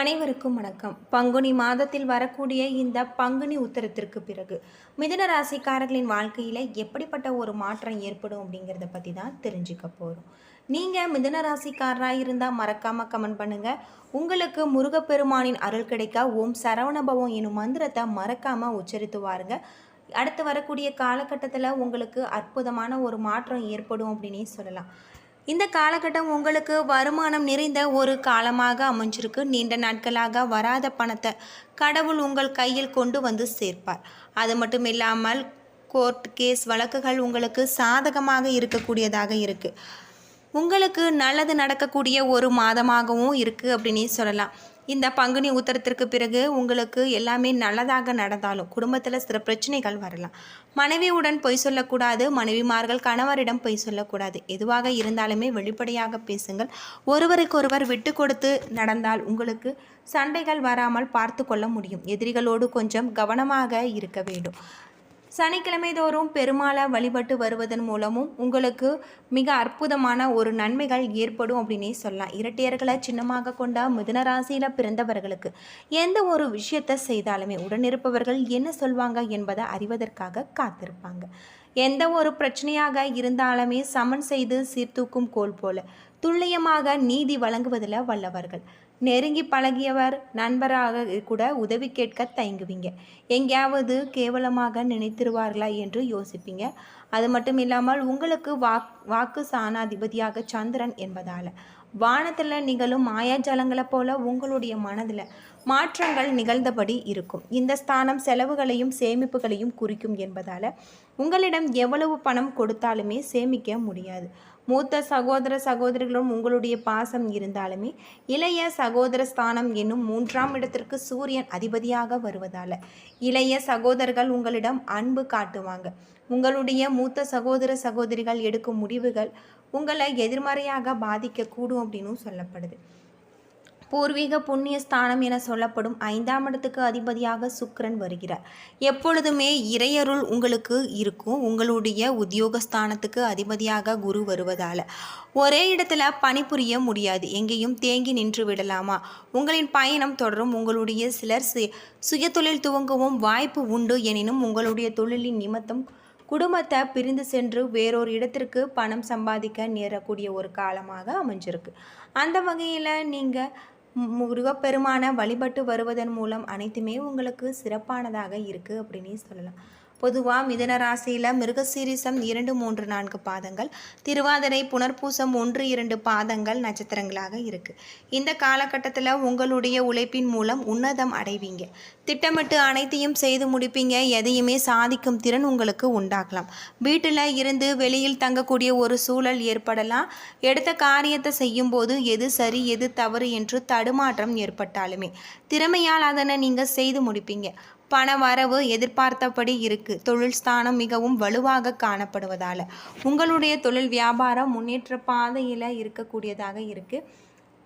அனைவருக்கும் வணக்கம். பங்குனி மாதத்தில் வரக்கூடிய இந்த பங்குனி உத்தரத்திற்கு பிறகு மிதுன ராசிக்காரர்களின் வாழ்க்கையில் எப்படிப்பட்ட ஒரு மாற்றம் ஏற்படும் அப்படிங்கிறத பற்றி தான் தெரிஞ்சுக்க போகிறோம் நீங்கள் மிதுன ராசிக்காரராக இருந்தால் மறக்காமல் கமெண்ட் பண்ணுங்கள் உங்களுக்கு முருகப்பெருமானின் அருள் கிடைக்க ஓம் சரவணபவம் எனும் மந்திரத்தை மறக்காமல் உச்சரித்து வாருங்க. அடுத்து வரக்கூடிய காலகட்டத்தில் உங்களுக்கு அற்புதமான ஒரு மாற்றம் ஏற்படும் அப்படின்னே சொல்லலாம். இந்த காலகட்டம் உங்களுக்கு வருமானம் நிறைந்த ஒரு காலமாக அமைஞ்சிருக்கு. நீண்ட நாட்களாக வராத பணத்தை கடவுள் உங்கள் கையில் கொண்டு வந்து சேர்ப்பார். அது மட்டும் இல்லாமல் கோர்ட் கேஸ் வழக்குகள் உங்களுக்கு சாதகமாக இருக்கக்கூடியதாக இருக்குது உங்களுக்கு நல்லது நடக்கக்கூடிய ஒரு மாதமாகவும் இருக்குது அப்படின்னு சொல்லலாம். இந்த பங்குனி உத்தரத்திற்கு பிறகு உங்களுக்கு எல்லாமே நல்லதாக நடந்தாலும் குடும்பத்தில் சில பிரச்சனைகள் வரலாம். மனைவியுடன் பொய் சொல்லக்கூடாது மனைவிமார்கள் கணவரிடம் பொய் சொல்லக்கூடாது. எதுவாக இருந்தாலுமே வெளிப்படையாக பேசுங்கள். ஒருவருக்கொருவர் விட்டு கொடுத்து நடந்தால் உங்களுக்கு சண்டைகள் வராமல் பார்த்து கொள்ள முடியும். எதிரிகளோடு கொஞ்சம் கவனமாக இருக்க வேண்டும். சனிக்கிழமை தோறும் பெருமாளை வழிபட்டு வருவதன் மூலமும் உங்களுக்கு மிக அற்புதமான ஒரு நன்மைகள் ஏற்படும் அப்படின்னே சொல்லலாம். இரட்டையர்களை சின்னமாக கொண்ட மிதுன ராசியில் பிறந்தவர்களுக்கு எந்த ஒரு விஷயத்தை செய்தாலுமே உடனிருப்பவர்கள் என்ன சொல்வாங்க என்பதை அறிவதற்காக காத்திருப்பாங்க. எந்த ஒரு பிரச்சனையாக இருந்தாலுமே சமன் செய்து சீர்தூக்கும் கோல் போல துல்லியமாக நீதி வழங்குவதில் வல்லவர்கள். நெருங்கி பழகியவர் நண்பராக கூட உதவி கேட்க தயங்குவீங்க. எங்கேயாவது கேவலமாக நினைத்திருவார்களா என்று யோசிப்பீங்க. அது மட்டும் இல்லாமல் உங்களுக்கு வாக் வாக்கு சாணாதிபதியாக சந்திரன் என்பதால். வானத்தில் நிகழும் மாயாஜாலங்களைப் போல உங்களுடைய மனதில் மாற்றங்கள் நிகழ்ந்தபடி இருக்கும். இந்த ஸ்தானம் செலவுகளையும் சேமிப்புகளையும் குறிக்கும் என்பதால் உங்களிடம் எவ்வளவு பணம் கொடுத்தாலுமே சேமிக்க முடியாது. மூத்த சகோதர சகோதரிகளும் உங்களுடைய பாசம் இருந்தாலுமே இளைய சகோதர ஸ்தானம் என்னும் மூன்றாம் இடத்திற்கு சூரியன் அதிபதியாக வருவதால் இளைய சகோதரர்கள் உங்களிடம் அன்பு காட்டுவாங்க. உங்களுடைய மூத்த சகோதர சகோதரிகள் எடுக்கும் முடிவுகள் உங்களை எதிர்மறையாக பாதிக்கக்கூடும் அப்படின்னும் சொல்லப்படுது. பூர்வீக புண்ணிய ஸ்தானம் என சொல்லப்படும் ஐந்தாம் இடத்துக்கு அதிபதியாக சுக்கரன் வருகிறார். எப்பொழுதுமே இறையருள் உங்களுக்கு இருக்கும். உங்களுடைய உத்தியோகஸ்தானத்துக்கு அதிபதியாக குரு வருவதால் ஒரே இடத்துல பணிபுரிய முடியாது. எங்கேயும் தேங்கி நின்று விடலாமா? உங்களின் பயணம் தொடரும். உங்களுடைய சிலர் சு சுயதொழில் துவங்கவும் வாய்ப்பு உண்டு. எனினும் உங்களுடைய தொழிலின் நிமித்தம் குடும்பத்தை பிரிந்து சென்று வேறொரு இடத்திற்கு பணம் சம்பாதிக்க நேரக்கூடிய ஒரு காலமாக அமைஞ்சிருக்கு. அந்த வகையில் நீங்கள் முருகப்பெருமானை வழிபட்டு வருவதன் மூலம் அனைத்துமே உங்களுக்கு சிறப்பானதாக இருக்குது அப்படின்னு சொல்லலாம். பொதுவாக மிதன ராசியில் மிருகசீரிசம் இரண்டு மூன்று நான்கு பாதங்கள் திருவாதிரை புனர்பூசம் ஒன்று இரண்டு பாதங்கள் நட்சத்திரங்களாக இருக்குது இந்த காலகட்டத்தில் உங்களுடைய உழைப்பின் மூலம் உன்னதம் அடைவீங்க. திட்டமிட்டு அனைத்தையும் செய்து முடிப்பீங்க. எதையுமே சாதிக்கும் திறன் உங்களுக்கு உண்டாகலாம். வீட்டில் இருந்து வெளியில் தங்கக்கூடிய ஒரு சூழல் ஏற்படலாம். எடுத்த காரியத்தை செய்யும்போது எது சரி எது தவறு என்று தடுமாற்றம் ஏற்பட்டாலுமே திறமையால் அதனை நீங்கள் செய்து முடிப்பீங்க. பண வரவு எதிர்பார்த்தபடி இருக்கு. தொழில் ஸ்தானம் மிகவும் வலுவாக காணப்படுவதால். உங்களுடைய தொழில் வியாபாரம் முன்னேற்ற பாதையில் இருக்கக்கூடியதாக இருக்கு.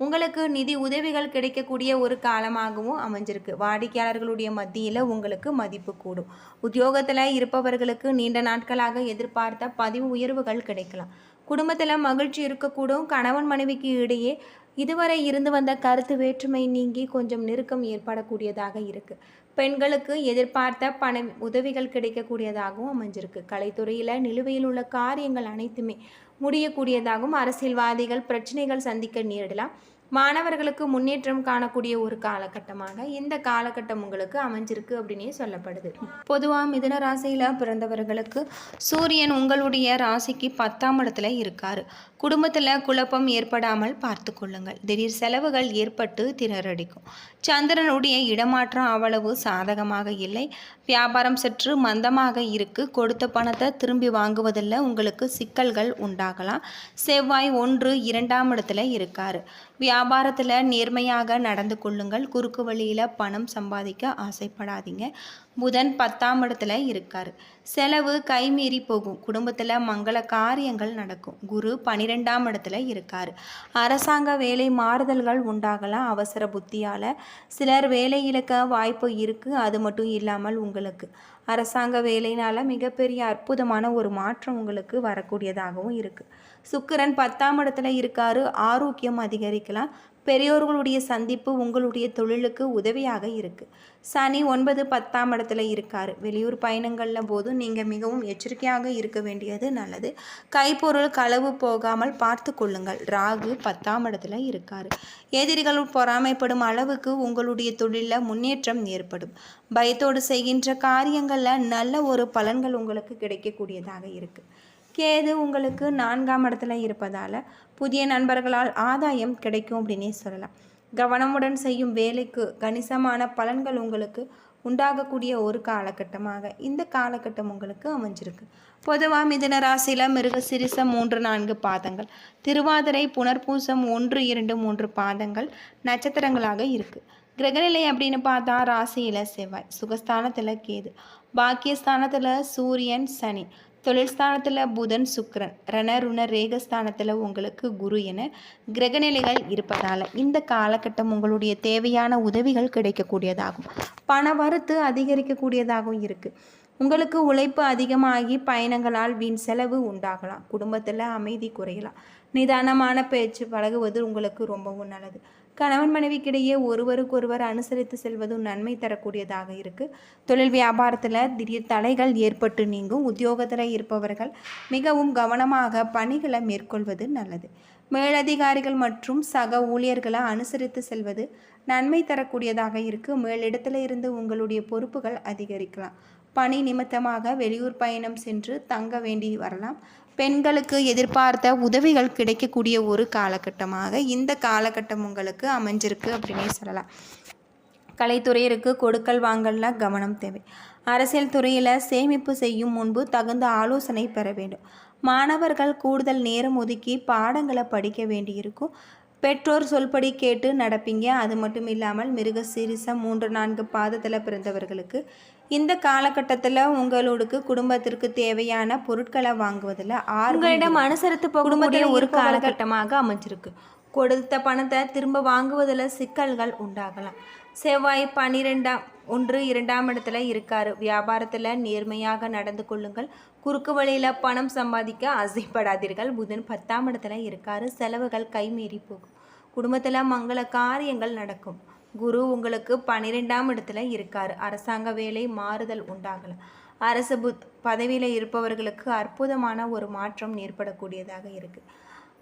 உங்களுக்கு நிதி உதவிகள் கிடைக்கக்கூடிய ஒரு காலமாகவும் அமைஞ்சிருக்கு. வாடிக்கையாளர்களுடைய மத்தியில் உங்களுக்கு மதிப்பு கூடும். உத்தியோகத்தில் இருப்பவர்களுக்கு நீண்ட நாட்களாக எதிர்பார்த்த பதிவு உயர்வுகள் கிடைக்கலாம். குடும்பத்தில் மகிழ்ச்சி இருக்கக்கூடும். கணவன் மனைவிக்கு இடையே இதுவரை இருந்து வந்த கருத்து வேற்றுமை நீங்கி கொஞ்சம் நெருக்கம் ஏற்படக்கூடியதாக இருக்குது பெண்களுக்கு எதிர்பார்த்த பண உதவிகள் கிடைக்கக்கூடியதாகவும் அமைஞ்சிருக்கு. கலைத்துறையில் நிலுவையில் உள்ள காரியங்கள் அனைத்துமே முடியக்கூடியதாகவும் அரசியல்வாதிகள் பிரச்சனைகள் சந்திக்க நேரிடலாம். மாணவர்களுக்கு முன்னேற்றம் காணக்கூடிய ஒரு காலகட்டமாக இந்த காலகட்டம் உங்களுக்கு அமைஞ்சிருக்கு அப்படின்னே சொல்லப்படுது. பொதுவாக மிதுன ராசியில் பிறந்தவர்களுக்கு சூரியன் உங்களுடைய ராசிக்கு பத்தாம் இடத்துல இருக்கார். குடும்பத்தில் குழப்பம் ஏற்படாமல் பார்த்து கொள்ளுங்கள். திடீர் செலவுகள் ஏற்பட்டு திணறடிக்கும். சந்திரனுடைய இடமாற்றம் அவ்வளவு சாதகமாக இல்லை. வியாபாரம் சற்று மந்தமாக இருக்கு. கொடுத்த பணத்தை திரும்பி வாங்குவதில் உங்களுக்கு சிக்கல்கள் உண்டாகலாம். செவ்வாய் ஒன்று இரண்டாம் இடத்துல இருக்கார். வியாபாரத்தில் நேர்மையாக நடந்து கொள்ளுங்கள். குறுக்கு வழியில் பணம் சம்பாதிக்க ஆசைப்படாதீங்க. புதன் பத்தாம் இடத்துல இருக்கார். செலவு கைமீறி போகும். குடும்பத்தில் மங்கள காரியங்கள் நடக்கும். குரு பனிரெண்டாம் இடத்துல இருக்கார். அரசாங்க வேலை மாறுதல்கள் உண்டாகலாம் அவசர புத்தியால். சிலர் வேலை இழக்க வாய்ப்பு இருக்குது அது மட்டும் இல்லாமல் உங்களுக்கு. அரசாங்க வேலையினால் மிகப்பெரிய அற்புதமான ஒரு மாற்றம் உங்களுக்கு வரக்கூடியதாகவும் இருக்குது சுக்கிரன் பத்தாம் இடத்துல இருக்காரு. ஆரோக்கியம் அதிகரிக்கலாம். பெரியோர்களுடைய சந்திப்பு உங்களுடைய தொழிலுக்கு உதவியாக இருக்குது சனி ஒன்பது பத்தாம் இடத்துல இருக்கார். வெளியூர் பயணங்களில் போதும் நீங்கள் மிகவும் எச்சரிக்கையாக இருக்க வேண்டியது நல்லது. கைப்பொருள் களவு போகாமல் பார்த்து கொள்ளுங்கள். ராகு பத்தாம் இடத்துல இருக்கார். எதிரிகள் பொறாமைப்படும் அளவுக்கு உங்களுடைய தொழிலில் முன்னேற்றம் ஏற்படும். பயத்தோடு செய்கின்ற காரியங்களில் நல்ல ஒரு பலன்கள் உங்களுக்கு கிடைக்கக்கூடியதாக இருக்குது கேது உங்களுக்கு நான்காம் இடத்துல இருப்பதால் புதிய நண்பர்களால் ஆதாயம் கிடைக்கும் அப்படின்னே சொல்லலாம். கவனமுடன் செய்யும் வேலைக்கு கணிசமான பலன்கள் உங்களுக்கு உண்டாகக்கூடிய ஒரு காலகட்டமாக இந்த காலகட்டம் உங்களுக்கு அமைஞ்சிருக்கு. பொதுவாக மிதுன ராசியில் மிருகசிரிசம் மூன்று நான்கு பாதங்கள் திருவாதிரை புனர்பூசம் ஒன்று இரண்டு மூன்று பாதங்கள் நட்சத்திரங்களாக இருக்குது கிரகநிலை அப்படின்னு பார்த்தா ராசியில் செவ்வாய் சுகஸ்தானத்தில் கேது பாக்கியஸ்தானத்தில் சூரியன் சனி. தொழில் ஸ்தானத்தில் புதன் சுக்கரன். ரண ருண ரேகஸ்தானத்தில் உங்களுக்கு குரு என கிரகநிலைகள் இருப்பதால் இந்த காலகட்டம் உங்களுடைய தேவையான உதவிகள் கிடைக்கக்கூடியதாகும். பண வரத்து அதிகரிக்கக்கூடியதாகவும் இருக்குது உங்களுக்கு உழைப்பு அதிகமாகி பயணங்களால் வீண் செலவு உண்டாகலாம். குடும்பத்தில் அமைதி குறையலாம். நிதானமான பேச்சு பழகுவது உங்களுக்கு ரொம்பவும் நல்லது. கணவன் மனைவிக்கிடையே ஒருவருக்கொருவர் அனுசரித்து செல்வதும் நன்மை தரக்கூடியதாக இருக்குது தொழில் வியாபாரத்தில் திடீர் தடைகள் ஏற்பட்டு நீங்கும். உத்தியோகத்தில் இருப்பவர்கள் மிகவும் கவனமாக பணிகளை மேற்கொள்வது நல்லது. மேலதிகாரிகள் மற்றும் சக ஊழியர்களை அனுசரித்து செல்வது நன்மை தரக்கூடியதாக இருக்குது மேலிடத்தில் இருந்து உங்களுடைய பொறுப்புகள் அதிகரிக்கலாம். பணி நிமித்தமாக வெளியூர் பயணம் சென்று தங்க வேண்டி வரலாம். பெண்களுக்கு எதிர்பார்த்த உதவிகள் கிடைக்கக்கூடிய ஒரு காலகட்டமாக இந்த காலகட்டம் உங்களுக்கு அமைஞ்சிருக்கு அப்படின்னே சொல்லலாம். கலைத்துறையிற்கு கொடுக்கல் வாங்கல கவனம் தேவை. அரசியல் துறையில் சேமிப்பு செய்யும் முன்பு தகுந்த ஆலோசனை பெற வேண்டும். மாணவர்கள் கூடுதல் நேரம் ஒதுக்கி பாடங்களை படிக்க வேண்டியிருக்கும். பெற்றோர் சொல்படி கேட்டு நடப்பீங்க. அது மட்டும் இல்லாமல் மிருக சீரிசம் மூன்று நான்கு பாதத்தில் பிறந்தவர்களுக்கு இந்த காலகட்டத்தில் உங்களுக்கு குடும்பத்திற்கு தேவையான பொருட்களை வாங்குவதில் ஆறுகளிடம் அனுசரித்து குடும்பத்தில் ஒரு காலகட்டமாக அமைஞ்சிருக்கு. கொடுத்த பணத்தை திரும்ப வாங்குவதில் சிக்கல்கள் உண்டாகலாம். செவ்வாய் பன்னிரெண்டாம் ஒன்று இரண்டாம் இடத்துல இருக்காரு. வியாபாரத்தில் நேர்மையாக நடந்து கொள்ளுங்கள். குறுக்கு வழியில் பணம் சம்பாதிக்க ஆசைப்படாதீர்கள். புதன் பத்தாம் இடத்துல இருக்காரு. செலவுகள் கைமீறி போகும். குடும்பத்தில் மங்கள காரியங்கள் நடக்கும். குரு உங்களுக்கு பன்னிரெண்டாம் இடத்துல இருக்கார். அரசாங்க வேலை மாறுதல் உண்டாகலாம் அரசு புத் பதவியில் இருப்பவர்களுக்கு அற்புதமான ஒரு மாற்றம் ஏற்படக்கூடியதாக இருக்குது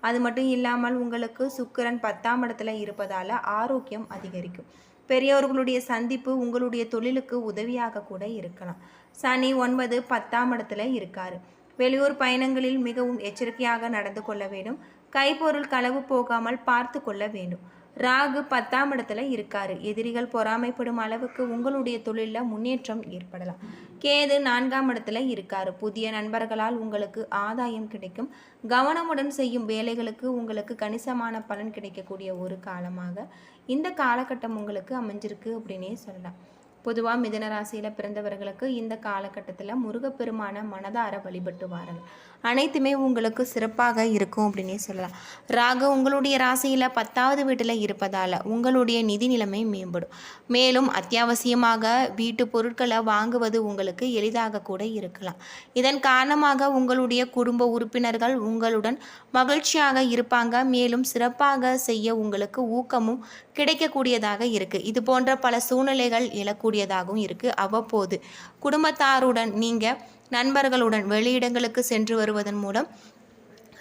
அது மட்டும் இல்லாமல் உங்களுக்கு சுக்கிரன் பத்தாம் இடத்துல இருப்பதால் ஆரோக்கியம் அதிகரிக்கும். பெரியவர்களுடைய சந்திப்பு உங்களுடைய தொழிலுக்கு உதவியாக கூட இருக்கலாம். சனி ஒன்பது பத்தாம் இடத்துல இருக்கார். வெளியூர் பயணங்களில் மிகவும் எச்சரிக்கையாக நடந்து கொள்ள வேண்டும். கைப்பொருள் களவு போகாமல் பார்த்து கொள்ள வேண்டும். ராகு பத்தாம் இடத்துல இருக்காரு. எதிரிகள் பொறாமைப்படும் அளவுக்கு உங்களுடைய தொழிலில் முன்னேற்றம் ஏற்படலாம். கேது நான்காம் இடத்துல இருக்காரு. புதிய நண்பர்களால் உங்களுக்கு ஆதாயம் கிடைக்கும். கவனமுடன் செய்யும் வேலைகளுக்கு உங்களுக்கு கணிசமான பலன் கிடைக்கக்கூடிய ஒரு காலமாக இந்த காலகட்டம் உங்களுக்கு அமைஞ்சிருக்கு அப்படின்னே சொல்லலாம். பொதுவாக மிதன ராசியில் பிறந்தவர்களுக்கு இந்த காலகட்டத்தில் முருகப்பெருமான மனதார வழிபட்டு வாருங்கள் அனைத்துமே உங்களுக்கு சிறப்பாக இருக்கும் அப்படின்னே சொல்லலாம். ராக உங்களுடைய ராசியில் பத்தாவது வீட்டில் இருப்பதால் உங்களுடைய நிதி நிலைமை மேம்படும். மேலும் அத்தியாவசியமாக வீட்டு பொருட்களை வாங்குவது உங்களுக்கு எளிதாக கூட இருக்கலாம். இதன் காரணமாக உங்களுடைய குடும்ப உறுப்பினர்கள் உங்களுடன் மகிழ்ச்சியாக இருப்பாங்க. மேலும் சிறப்பாக செய்ய உங்களுக்கு ஊக்கமும் கிடைக்கக்கூடியதாக இருக்குது இது போன்ற பல சூழ்நிலைகள் எழக்கூடியதாகவும் இருக்குது அவ்வப்போது குடும்பத்தாருடன் நீங்கள் நண்பர்களுடன் வெளியிடங்களுக்கு சென்று வருவதன் மூலம்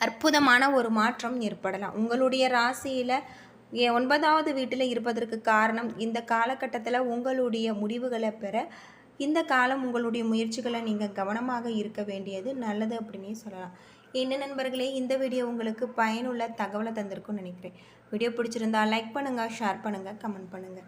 அற்புதமான ஒரு மாற்றம் ஏற்படலாம். உங்களுடைய ராசியில் ஒன்பதாவது வீட்டில் இருப்பதற்கு காரணம் இந்த காலகட்டத்தில் உங்களுடைய முடிவுகளை பெற இந்த காலம் உங்களுடைய முயற்சிகளை நீங்கள் கவனமாக இருக்க வேண்டியது நல்லது அப்படின்னே சொல்லலாம். என்ன நண்பர்களே இந்த வீடியோ உங்களுக்கு பயனுள்ள தகவலை தந்திருக்கும்னு நினைக்கிறேன். வீடியோ பிடிச்சிருந்தா லைக் பண்ணுங்கள் ஷேர் பண்ணுங்கள் கமெண்ட் பண்ணுங்கள்